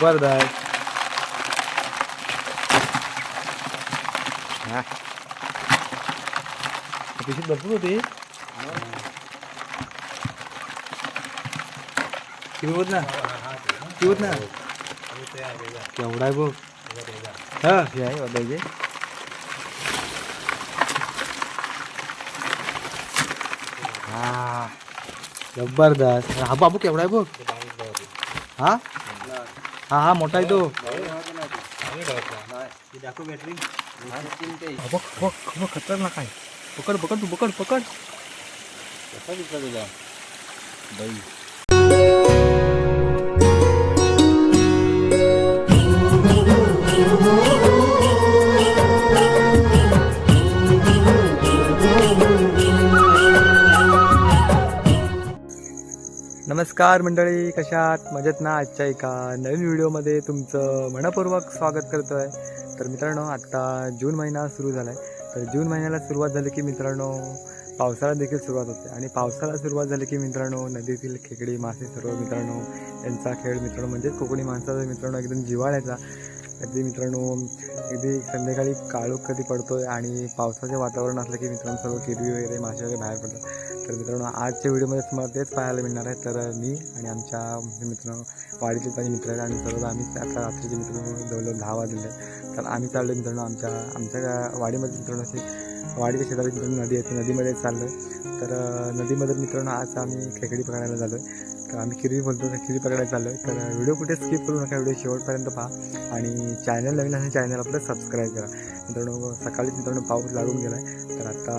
जबरदस्त हा. पिशीत भरपूर होती. किवत ना? किवत ना? केवढा आहे बघ. हा हे आहे वाटायचे हा. जबरदस्त हा बाबू केवढा आहे बघ. हा? हा हा मोठा आहे तो. हा, बघ बघ बघ खतरनाक आहे. पकड पकड तू पकड पकड. बाई. नमस्कार मंडळी कशात? मजेत ना आजच्या एका नवीन व्हिडिओमध्ये तुमचं मनपूर्वक स्वागत करतो आहे तर मित्रांनो आत्ता जून महिना सुरू झाला आहे तर जून महिन्याला सुरुवात झाली की मित्रांनो पावसाळा देखील सुरुवात होते. आणि पावसाळा सुरुवात झाली की मित्रांनो नदीतील खेकडी मासे सर्व मित्रांनो यांचा खेळ मित्रांनो म्हणजेच कोकणी माणसाचा मित्रांनो एकदम जिवाळ्याचा अगदी मित्रांनो अगदी संध्याकाळी काळोख कधी पडतो आहे आणि पावसाचे वातावरण असलं की मित्रांनो सर्व किरवी वगैरे मासे वगैरे बाहेर पडतात. तर मित्रांनो आजच्या व्हिडिओमध्ये तुम्हाला तेच पाहायला मिळणार आहे. तर मी आणि आमच्या मित्रांनो वाडीचे माझे मित्र आहेत आणि सर्व आम्ही आता रात्रीचे मित्रांनो जवळजवळ दहा वाजले तर आम्ही चाललो मित्रांनो आमच्या आमच्या वाडीमध्ये मित्रांनो अशी वाडीच्या शेजारी मित्रांनो नदी आहे. ती नदीमध्ये चाललो आहे तर नदीमध्ये मित्रांनो आज आम्ही खेकडी पकडायला झालो आहे तर आम्ही किरवी बोलतो तर किरवी पकडायला चाललो आहे तर व्हिडिओ कुठे स्किप करू नका व्हिडिओ शेवटपर्यंत पहा. आणि चॅनल नवीन असेल चॅनल आपलं सबस्क्राईब करा. मित्रांनो सकाळीच मित्रांनो पाऊस लागून गेला आहे तर आता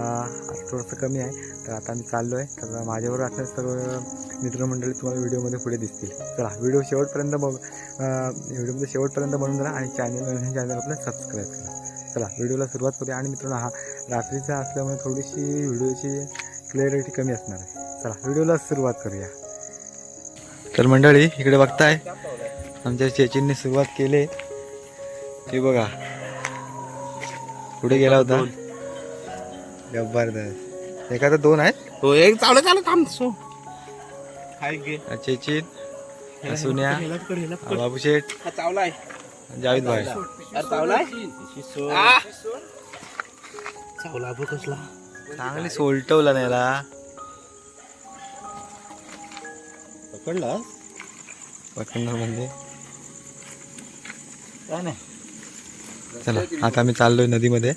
थोडंसं कमी आहे. तर आता आम्ही चाललो आहे तर माझ्याबरोबर असणारे सर्व मित्रमंडळी तुम्हाला व्हिडिओमध्ये पुढे दिसतील. चला व्हिडिओ शेवटपर्यंत बघ व्हिडिओमध्ये शेवटपर्यंत बनवून जरा आणि चॅनल नवीन चॅनल आपलं सबस्क्राईब करा. चला व्हिडिओला सुरुवात करूया. आणि मित्रांनो हा रात्रीचा असल्यामुळे थोडीशी व्हिडिओची क्लिअरिटी कमी असणार आहे. चला व्हिडिओला सुरुवात करूया. तर मंडळी इकडे बघताय आमच्या चेचिनने सुरुवात केली. ते बघा. पुढे गेला होता. जबरदस्त. एखादा दोन आहेत? हो एक चालू चालू थांब सो. चेचिन सुन्या बाबू शेठ हा चावलाय. जावेद भाई! चावला चांगली सोलटवला नाहीला पकडला. पकडणार म्हणजे? काय नाही. चला आता आम्ही चाललोय नदीमध्ये.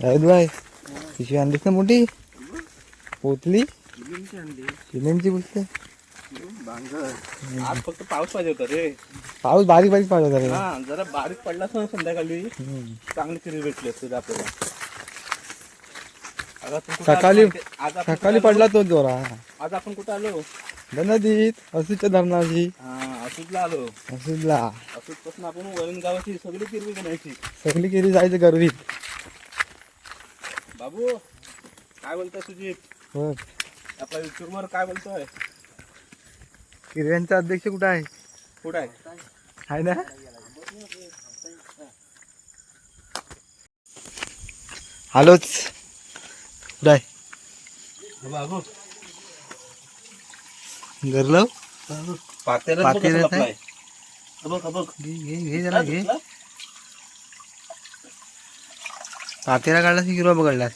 भाई पिशवी आणलीस ना मोठी? पोतली? सिमेंटची आज फक्त पाऊस पाहिजे होता रे. पाऊस बारीक बारीक पाहिजे होता रे. हा जरा बारीक पडला संध्याकाळी. चांगली किरी भेटली असते आपल्याला. आज आपण कुठं आलो सकाळी माहिती- आज आपण सकाळी कुठं पडला? तो जोरा. आज आपण कुठं आलो? नदीत असुच्या धरणाची हा असूदला आलो. असुदला. असूदपासून आपण वरण गावाची सगळी किरवी बनायची सगळी केली जायचं गर्दीत बाबू काय बोलतोय सुजित? हो आपला युट्यूब वर काय बोलतोय? किर्यांचा अध्यक्ष कुठं आहे? कुठं आहे? आहे ना? आलोच आहे बाबू गरलं पातेल्यात बघ पातेल्यात कसं? लपलाय. बघ हा बघ घे घे घे जरा घे दिसला? पातेला काढलास की किलो पकडलास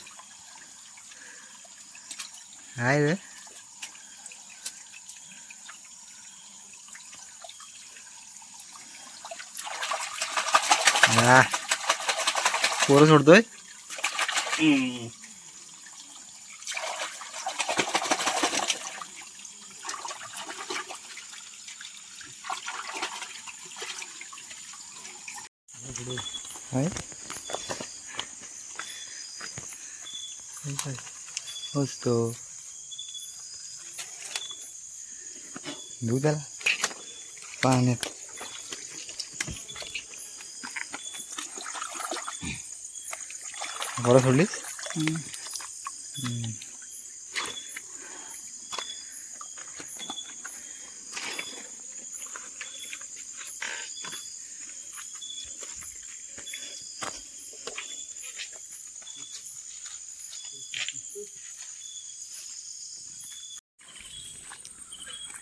आहे रे हा पोरं सोडतोय हम्म. आहे मस्तो दूध आला पाण्यात बरं सोडलीस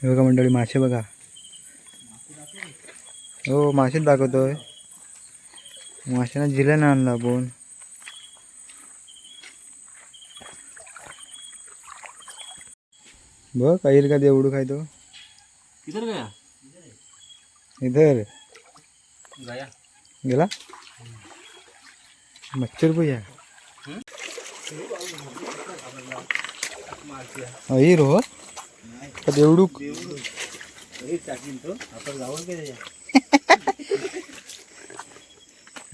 हे बघा मंडळी मासे बघा. हो मासेच दाखवतोय. माशांना जिल्ह्यानं आणला आपण. बघ काही का देवडू काय तो? किधर गया. इधर. गया. गेला? मच्छर पण या. हिरो हो का देवडूक? टाकीन तो आपण जाऊन काय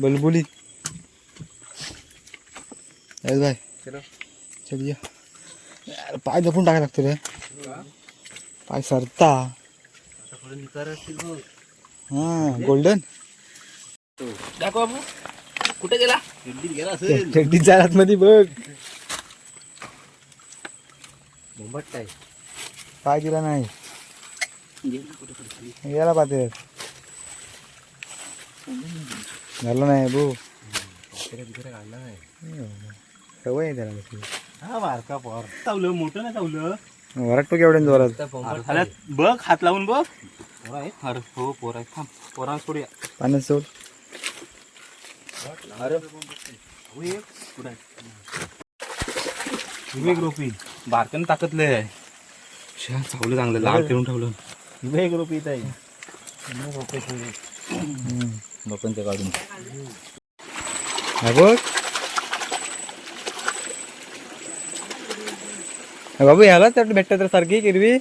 बलबुली. अरे बाय. चलो. चल या. यार, पाय जपून टाकायला लागतो रे. पाय सरता. आता पुढे निकार असतील बघ हा गोल्डन दाखव बाबू. कुठे गेला? गेला असेल मध्ये बघ. काय? पाय दिला नाही. गेला पाते झालं नाही भाऊ बिचारा काढला नाही सवय आहे त्याला तशी. हा बारका पोर. चावलं मोठं नाही चावलं. वरटतो केवढ्या जोरात. बघ हात लावून बघ. पोर आहे अरे हो पोर आहे थांब सोडूया. पाण्यात सोड. अरे. रोपी. बारक्यानं ताकदले आहे. छान चावलं चांगलं लाल करून ठेवलं. विवेक रोपी आहे. हम्म. लोकांच्या काढून हा बघ बाबू ह्याला तर भेटत तर सारखी किरवी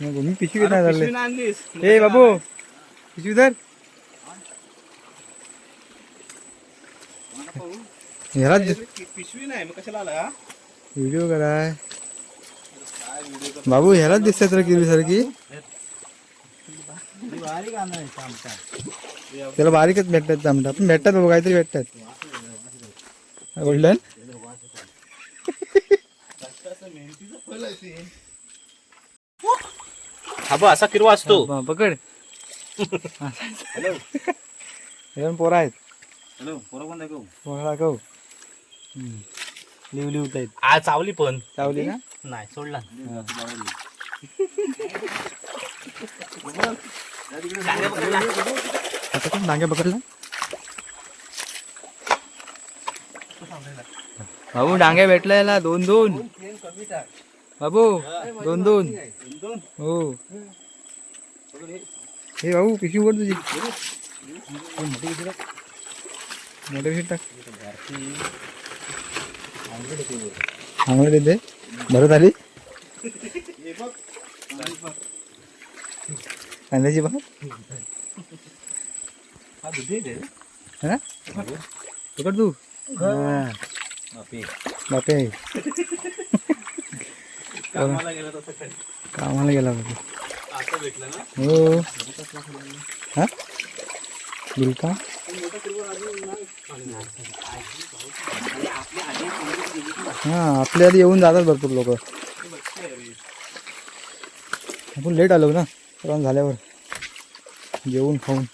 मी पिशवी नाही झाले ए बाबू पिशवी धर. ह्याला पिशवी नाही मग कशाला आला? व्हिडिओ कराय. बाबू ह्यालाच दिसतात तर किरवी सारखी. त्याला बारीकच भेटतात चामटा पण भेटतात बाबा काहीतरी भेटतात. गोल्डन? हा बा असा किरवा असतो. हा, पकड. हे पण पोरं आहेत. हॅलो पोरं पण दाखव? पोरं दाखव. लिव लिवत आहेत आ चावली पण. चावली ना? नाही सोडला. आता पण डांगे पकडला? बाबू डांगे भेटला दोन दोन. बाबू दोन दोन. हो. हे बाबू पिशवी वर तुझी. मोठे पिशवी टाक. बरं झाली? कांद्याची बघ पकड तू. बापे बापे. कामाला गेला बघा हो. हा? बिलका? हा आपल्या आधी येऊन जातात भरपूर लोक. आपण लेट आलो ना सर्वांना झाल्यावर. जेवून खाऊन.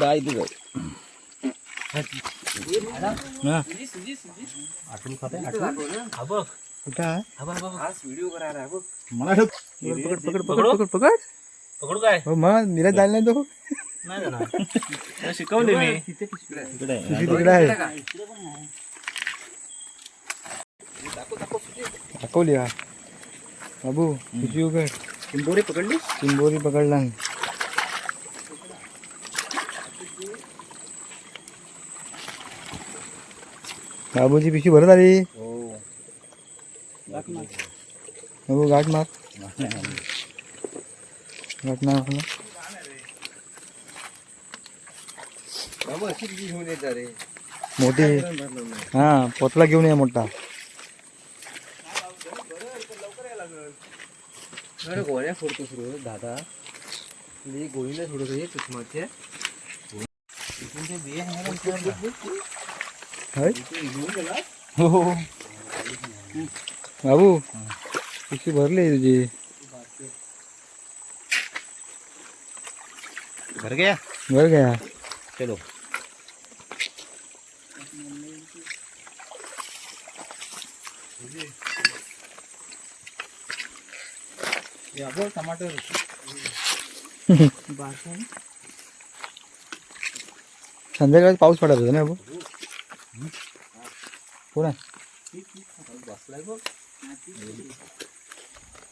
बाय तू आठवून खाते आठवून कुठं मला पकड पकड पकड पकड पकड. पकडू काय? हो मग निराश झाला नाही तो? नाही जाणार. शिकवले मी. तिकडे आहे? दाखवली का बाबू पिशवी उघड चिंबोरी पकडली? चिंबोरी पकडला. बाबूची पिशवी भरत आली. हो. बाबू गाठ मार. येत जा रे. मोठी. नाही. हा पोतला घेऊन ये मोठा. गोळ्या फोडतो सुरू दादा. मी गोळीला सोडतो हे चुकमाचे होय? हो हो. बाबू पिशवी भरली आहे तुझी. भर गया? भर गया। चलो। टमाटर। संध्याकाळ पाऊस पडत होता ना पुन्हा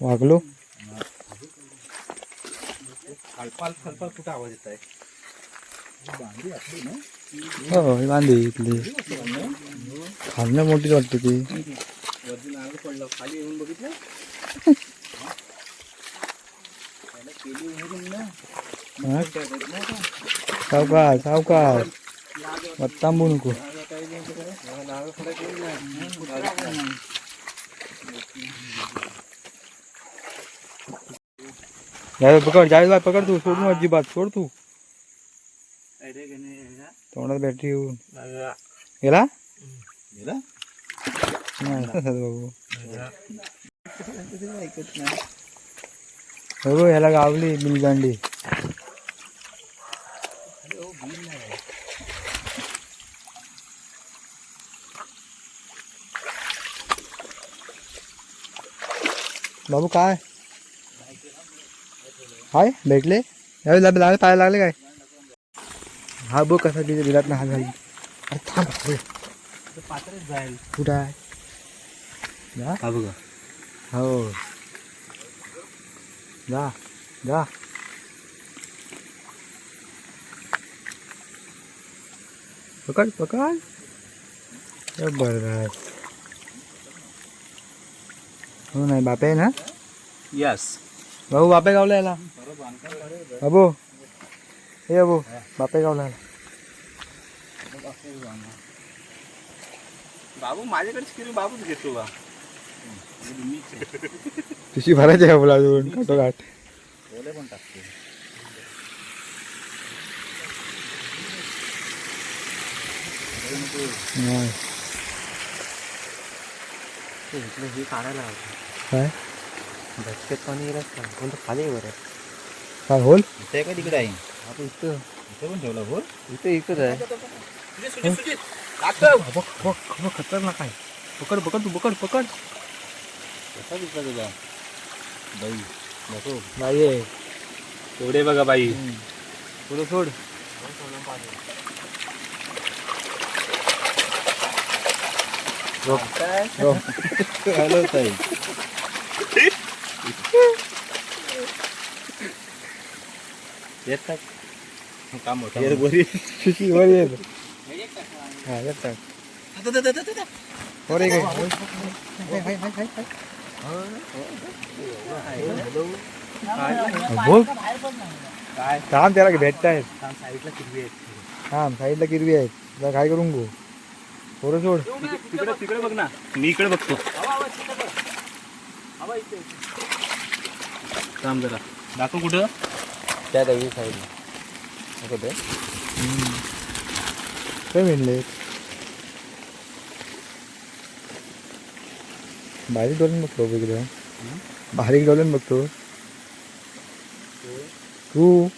वागलो. खलपाल खलपाल कुठं आवाज येत आहे? हो ही बांधी इथली. खालनं मोठीच वाटते ती. वरती नारळ पडलं खाली येऊन बघितलं? हा? सावकाश सावकाश तांबू नको. जावेद पकड जावेद बाय पकड तू सोड अजिबात सोड तू तोंडात बॅटरी येऊन गेला बाबू हो ह्याला गावली बिलदांडी बाबू काय हाय भेटले यावेळी लागले लागले पाय लागले काय हा बघ कसा तिथे दिलात ना हा झाली अरे थांब पुढे. पात्रच जाईल कुठं आहे जा हा बघा हो जा जा पकड पकड जबरदस्त हो नाही बापे आहे ना यस भाऊ बापे गावला याला. बाबू हे बाबू बापे गावला याला. बाबू माझ्याकडे स्क्रीन बाबूच घेतो बा. तुझी भरायची आहे बोला अजून? काटो काट ओले पण टाकतो नाही. हे काढायला हवं काय? धसक्यात पाणी. येईल का कोणतं खाली आहे बरं? काय होल? ते काय तिकडे आहे? आपण इथं. इथे पण ठेवला बोल इथं इकडं आहे. बघ बघ बघ खतरनाक आहे. पकड पकड तू पकड पकड. कसा दिसला तुझा? बाई नको. नाही आहे. तेवढे बघा बाई. पुढे सोड. हॅलो ताई येत टाक काम होतं बरी पिशवी वर ये हा येत टाक वर ये काय बोल. काय? थांब त्याला भेटतायत साईडला किरवी आहेत. थांब साईडला किरवी आहेत. तुला काय करून गो? थोडं सोड. तिकडे तिकडे बघ ना. मी इकडे बघतो. थांब जरा. दाखव कुठं? त्या दगडी साईडला ते. काय म्हणले? बारीक डोलून बघतो इकडे. बारीक डोलून बघतो. तू?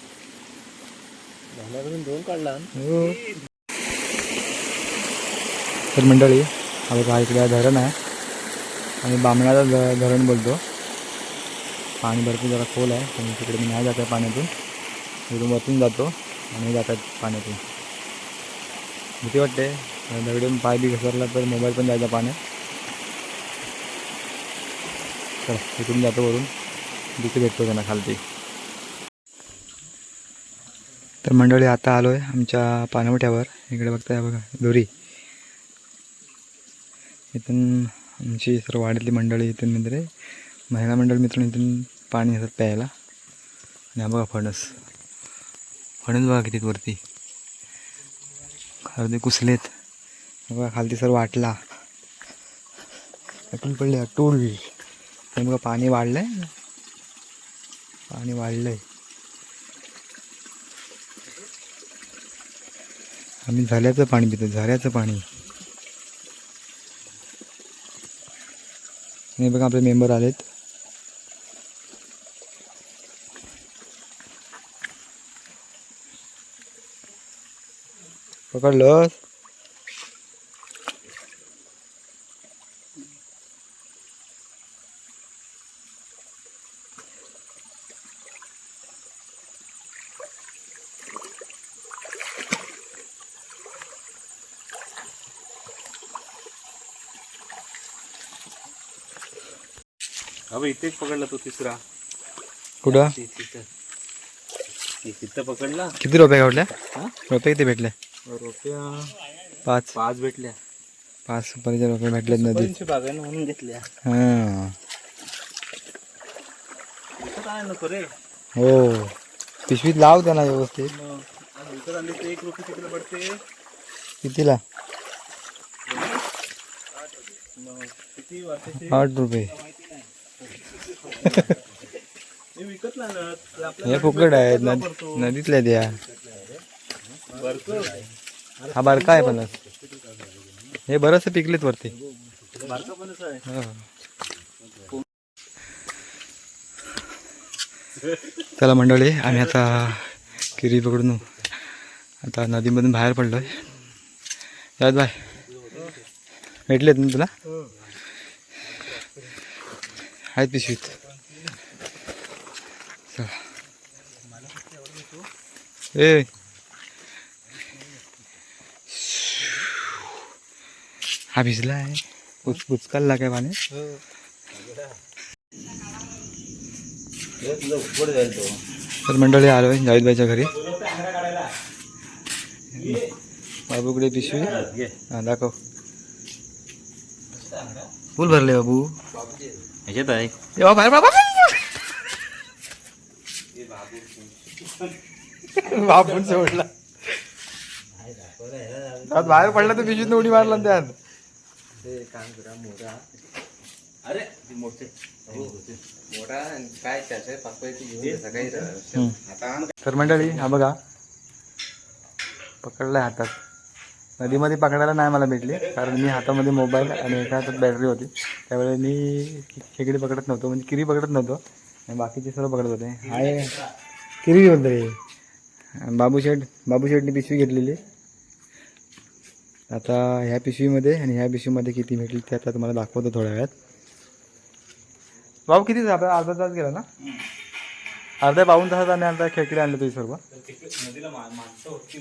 झाल्याकडून दोन काढला. हो. तर मंडळी हा बघा इकडे धरण आहे. आणि बामणाचा ध धरण बोलतो. पाणी भरपूर जरा खोल आहे पण तिकडे मी नाही जात आहे पाण्यातून. इकडून वरतून जातो आणि जातात पाण्यातून. भीती वाटते. दगडून पाय बी घसरला तर मोबाईल पण जायचा पाण्यात. तर तिथून जातो वरून. तिथे भेटतो त्यांना खालती. तर मंडळी आता आलो आहे आमच्या पानवट्यावर इकडे बघताय बघा दोरी. इथून आमची सर्व वाड्यातली मंडळी इथून म्हणजे महिला मंडळ मित्र इथून पाणी येतात प्यायला. आणि हा बघा फणस. फणस बघा किती वरती. अर्धे कुसलेत. बघा खालती सर वाटला. अटून पडले अटूल हे बघा पाणी वाढलंय. पाणी वाढलंय. आम्ही झाल्याचं पाणी पितो झाल्याचं पाणी. हे बघा आपले मेंबर आलेत. पकडलं. अबे इथेच पकडला तो तिसरा. कुठं? तिथं पकडला. किती रोपे गावल्या? रोपे किती भेटले रोप्या पाच. पाच भेटल्या. पाच सुपारीचे रुपये दोनशे बागा म्हणून घेतल्या. हां. नको रे? हो. पिशवीत लाव त्यांना व्यवस्थित. मग आज विकत आणली तर एक रुपये कितीला पडते. कितीला? मग किती वर्षाचे? आठ रुपये. हे फुकट आहेत. नद नदीतल्या द्या हा बारका आहे पण हे बरंच पिकलेत वरती. चला मंडळी आम्ही आता किरी पकडून आता नदीमधून बाहेर पडलोय. याद बाय. भेटलेत ना तुला? आहेत पिशवीत. चला. ए. हा भिजला आहे. पुच पुचकाल काय पाणी. तर मंडळी आलोय जावेदबाईच्या घरी. बाबूकडे पिशवी. हा दाखव. फुल भरले बाबू. ह्याच्यात आहे तेव्हा बाबा. बाहेर बाबा बापून सोडला बाहेर पडला तर पिशवीत उडी मारला ना त्यात. ते काम करा मोठा. अरे मोठे. मोठा. आणि काय त्याच्या पाकवायची घेऊन सकाळी हम्म. आता आण. तर मंडळी हा बघा. पकडलाय हातात. नदीमध्ये पकडायला नाही मला भेटली कारण मी हातामध्ये मोबाईल आणि एका हातात बॅटरी होती. त्यावेळी मी खेकडी पकडत नव्हतो म्हणजे किरी पकडत नव्हतो. आणि बाकीचे सर्व पकडत होते. हाय. किरी बोलतो रे बाबू शेठ बाबू शेठनी पिशवी घेतलेली. आता ह्या पिशवीमध्ये आणि ह्या पिशवीमध्ये किती भेटली ते आता तुम्हाला दाखवतो थोड्या वेळात. बाबू किती आपला अर्धा तास गेला ना? अर्ध्या पाऊन तासात आणि अर्धा खेकडे आणले तुझी सर्व.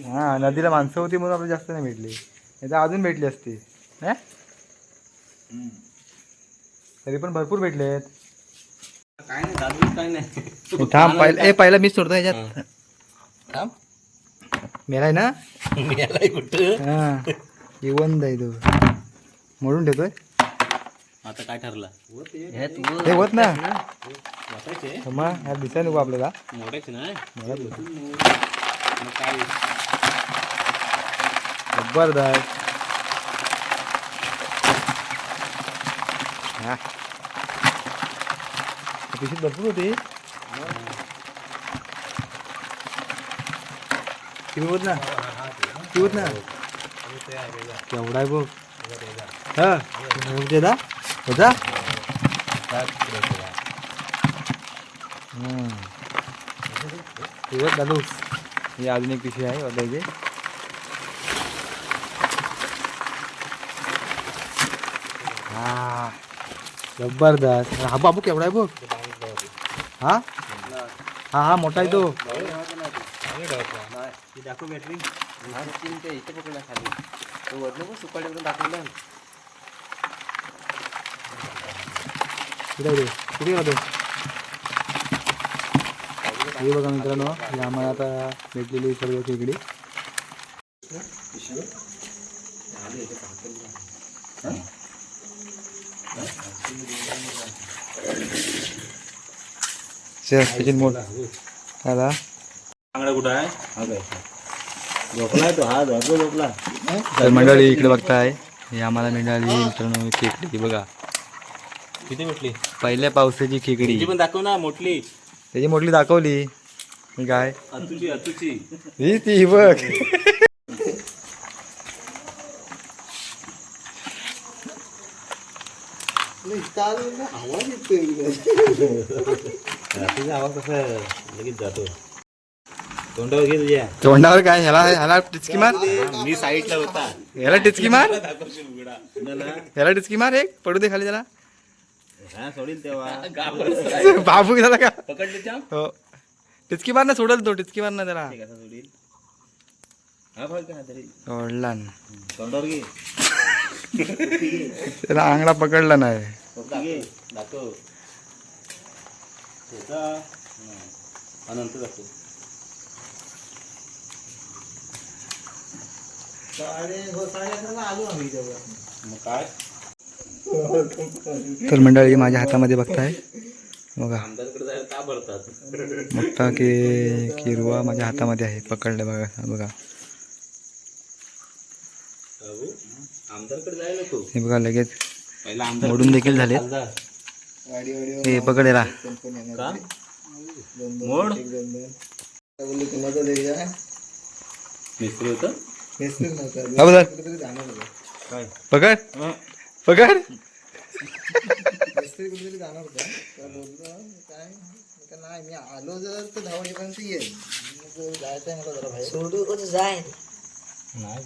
हा नदीला माणसं होती म्हणून आपल्याला जास्त नाही भेटली. नाही तर अजून भेटली असती. नाही? तरी पण भरपूर भेटलेत. काय नाही काय नाही. थांब पहिला ए पहिला मीच सोडतो ह्याच्यात. थांब. मेलाय ना? याला कुठं? हा. इवंद आहे तो मोडून ठेवतोय? आता काय ठरलं? हे होत ना? वाटायचे मग ह्या दिसाय नको आपल्याला. मोडायचे जबरदस्त. हा. पिशीत भरपूर होती ना? किती होत ना? केवढा आहे बघ. हा. होते ना होता किती दादू ही अजून एक पिशवी आहे वडायची हा. जबरदस्त. हा बाबू केवढा आहे बघ. हा? हा हा मोठा आहे तो. दाखव बॅटरी ते इथे पकडला खाली तो वरनं पण सुपाडीवरून दाखवला कुठे आहे? तो कुठे गेला तो हे बघा मित्रांनो ही आम्हाला आता भेटलेली सर्व खेकडी चल त्याची मोठ चांगला कुठं आहे हा झोपलाय तो हा झोपला झोपला. तर मंडळी इकडे बघताय ही आम्हाला मिळाली मित्रांनो खेकडी बघा. किती भेटली पहिल्या पावसाची खेकडी. पण दाखव ना मोठली. त्याची मोठी दाखवली. ही काय? अतुची अतुची. ही ती बघ. रात्रीचा आवाज कसा लगेच जातो. तोंडावर घे तुझ्या. तोंडावर काय? ह्याला ह्याला टिचकी मार. मी साईडला होता. ह्याला टिचकी मार? ह्याला टिचकी मार एक. पडू दे खाली त्याला. हा सोडील तेव्हा. बाबू गेला का? पकडले हो. टिचकी मार ना सोडल तो टिचकी मार ना त्याला. सोडील. हा ना. तोंडावर घे. त्याला आंगडा पकडला नाही. घे. दाखव. हा काय? तर मंडळी माझ्या हातामध्ये बघताय. बघा. आमदारकडे जायला का भरतात? मोठा की किरवा माझ्या हातामध्ये आहे. पकडलं बघा बघा. अहो, आमदारकडे जायला तू हे बघा लगेच पहिला आमदार मोडून देखील झाले. हे पकडेला का? मोड? मिस्त्री होतं? पकड पकड नाही मी आलो जर तर दहा वाजेपर्यंत येईल. जायचं आहे मला जरा बाहेर. सोडू कसं जाय? नाही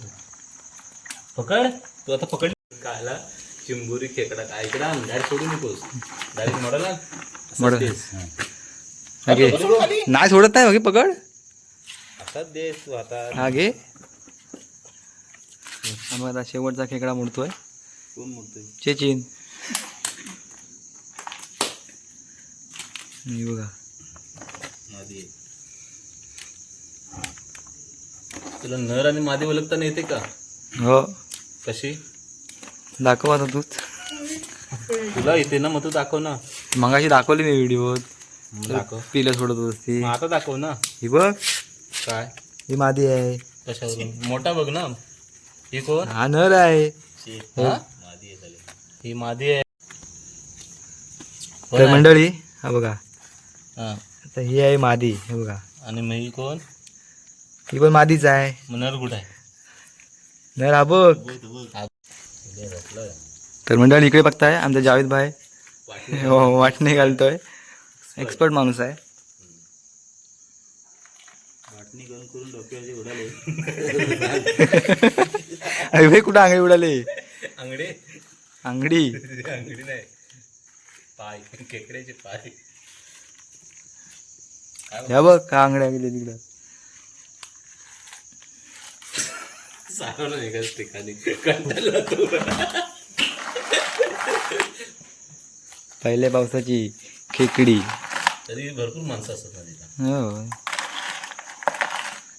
पकड. तू आता पकड. कायला चिंबुरी खेकडा काय इकडे डायरेक्ट सोडू नकोस. Direct model. हा नाही सोडत नाही बघे पकड. असाच देस तू आता. हा घे. बघा आता शेवटचा खेकडा मोडतोय. कोण म्हणतोय चेचिन. बघा. मादी. तुला नर आणि मादी ओळखताना येते का? हो. कशी? दाखव आता तूच. तुला येते ना मग तू दाखव ना. मगाशी दाखवली मी व्हिडिओ दाखव. पिलं सोडत होती. मग आता दाखव ना. ही बघ. काय? ही मादी आहे. कशावरून? मोठा बघ ना. ही कोण? हा नर आहे. हा? ही? मादी आहे कोण तर आहे? मंडळी हा बघा. हा. आता ही आहे मादी हे बघा. आणि मग ही कोण? ही पण मादीच आहे. मग नर कुठं आहे? नर हा बघ. हा. तर मंडळी इकडे बघताय आमचा जावेद भाई. वाटणी. हो, वाटणे घालतोय. एक्सपर्ट माणूस आहे वाटणी करून करून डोक्यावरती उडाले अरे भाई कुठं अंगडी उडाले? अंगडे? अंगडी. अंगडी नाही. पाय. खेकड्याचे पाय. ह्या बघ का अंगड्या गेले तिकडं. सारवलं एकाच ठिकाणी? कंटाळला तो. पहिल्या पावसाची खेकडी. तरी भरपूर माणसं असतात ना तिथं. हो.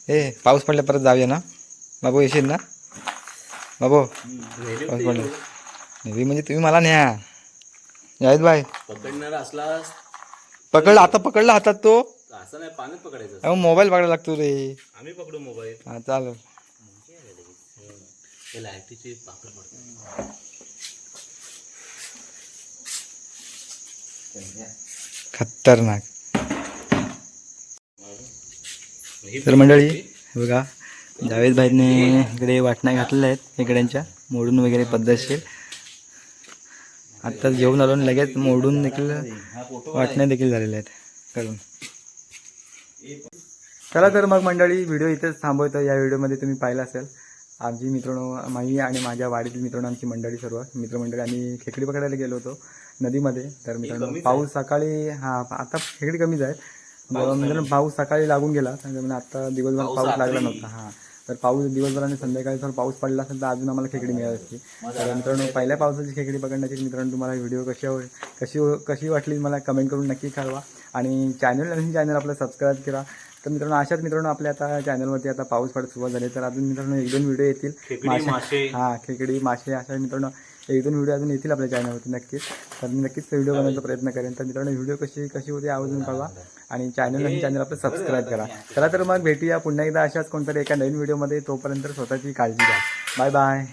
ए पाऊस पडल्या परत जाऊया ना. बाबू येशील ना? बाबू. पाऊस पडला. नेहमी म्हणजे तुम्ही मला न्या. जावेद भाई. पकडणार असलास. पकडला आता पकडला हातात तो. असं नाही पाण्यात पकडायचं अहो मोबाईल पकडायला लागतो रे. आम्ही पकडू मोबाईल. हा चालेल. ते लाईटीचे पाकड पडतात. खतरनाक. तर मंडळी हे बघा जावेद भाईने इकडे वाटण्या घातलेल्या आहेत खेकड्यांच्या मोडून वगैरे पद्धतशीर. आत्ताच घेऊन आलो आणि लगेच मोडून देखील वाटण्या देखील झालेल्या आहेत करून. चला तर मग मंडळी व्हिडिओ इथेच थांबवतो. या व्हिडिओमध्ये तुम्ही पाहिलं असेल आमची मित्रांनो मी आणि माझ्या वाडीतील मित्रांनो आमची मंडळी सर्व. मित्रमंडळी आम्ही खेकडी पकडायला गेलो होतो नदीमध्ये. तर मित्रांनो पाऊस सकाळी हा आता खेकडी कमीच आहे. मित्रांनो पाऊस सकाळी लागून गेला त्यामुळे आता दिवसभर पाऊस लागला नव्हता हां. तर पाऊस दिवसभर आणि संध्याकाळी जर पाऊस पडला असेल तर अजून आम्हाला खेकडी मिळत असते. तर मित्रांनो पहिल्या पावसाची खेकडी पकडण्याची मित्रांनो तुम्हाला व्हिडिओ कशी कशी कशी वाटली मला कमेंट करून नक्की कळवा. आणि चॅनल आणि चॅनल आपलं सबस्क्राईब करा. तर मित्रांनो अशाच मित्रांनो आपल्या आता चॅनलवरती आता पाऊस पडत सुरुवात झाली. तर अजून मित्रांनो एक दोन व्हिडिओ येतील. खेकडी मासे हां खेकडी मासे अशा मित्रांनो एक दोन व्हिडिओ अजून येतील आपल्या चॅनलवरती नक्कीच. तर मी नक्कीच व्हिडिओ बनवण्याचा प्रयत्न करेन. तर मित्रांनो व्हिडिओ कशी कशी होती आवर्जून कळवा. आणि चॅनल आणि चॅनल आपलं सबस्क्राईब करा. चला तर मग भेटूया पुन्हा एकदा अशाच कोणतरी एका नवीन व्हिडिओमध्ये तोपर्यंत स्वतःची काळजी घ्या. Bye bye